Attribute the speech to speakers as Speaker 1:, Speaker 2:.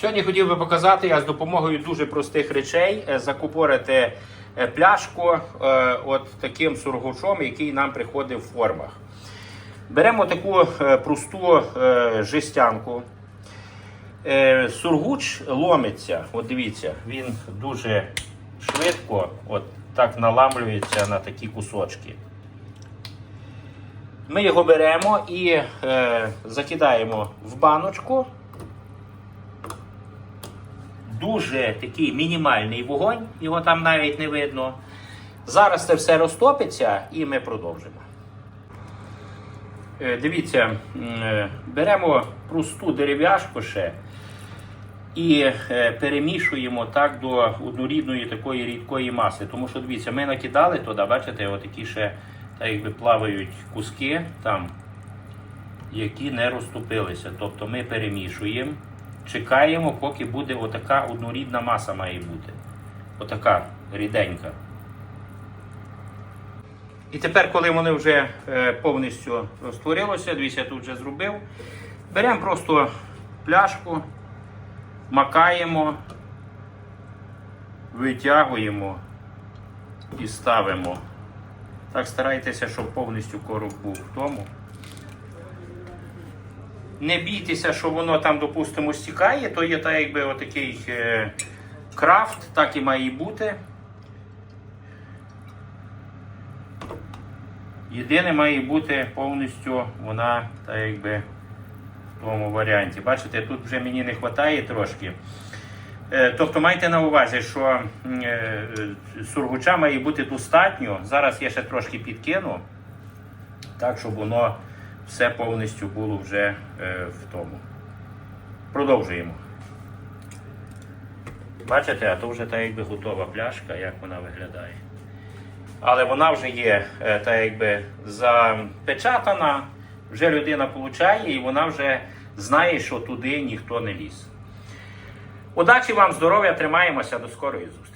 Speaker 1: Сьогодні хотів би показати, як з допомогою дуже простих речей е, закупорити е, пляшку е, от таким сургучом, який нам приходить в формах. Беремо таку просту жестянку. Сургуч ломиться. От дивіться, він дуже швидко от так наламлюється на такі кусочки. Ми його беремо і е, закидаємо в баночку. Дуже такий мінімальний вогонь, його там навіть не видно. Зараз це все розтопиться і ми продовжимо. Е, Дивіться, е, беремо просту дерев'яшку ще і е, перемішуємо так до однорідної такої рідкої маси. Тому що дивіться, ми накидали туди, бачите, отакі ще так якби плавають куски там, які не розтопилися. Тобто ми перемішуємо, чекаємо, поки буде отака однорідна маса має бути. Отака ріденька. І тепер, коли вони вже е, повністю розтворилися, дивіться, я тут вже зробив. Беремо просто пляшку, макаємо, витягуємо і ставимо. Так старайтеся, щоб повністю короб був в тому. Не бійтеся, що воно там, допустимо, стікає, то є так, якби отакий е, крафт, так і має бути. Єдине має бути повністю вона так якби в тому варіанті. Бачите, тут вже мені не вистачає трошки. Е, Тобто майте на увазі, що е, сургуча має бути достатньо. Зараз я ще трошки підкину, так, щоб воно все повністю було вже е, в тому. Продовжуємо. Бачите, а то вже так якби готова пляшка, як вона виглядає. Але вона вже є е, так якби запечатана, вже людина получає і вона вже знає, що туди ніхто не ліз. Удачі вам, здоров'я, тримаємося, до скорої зустрічі.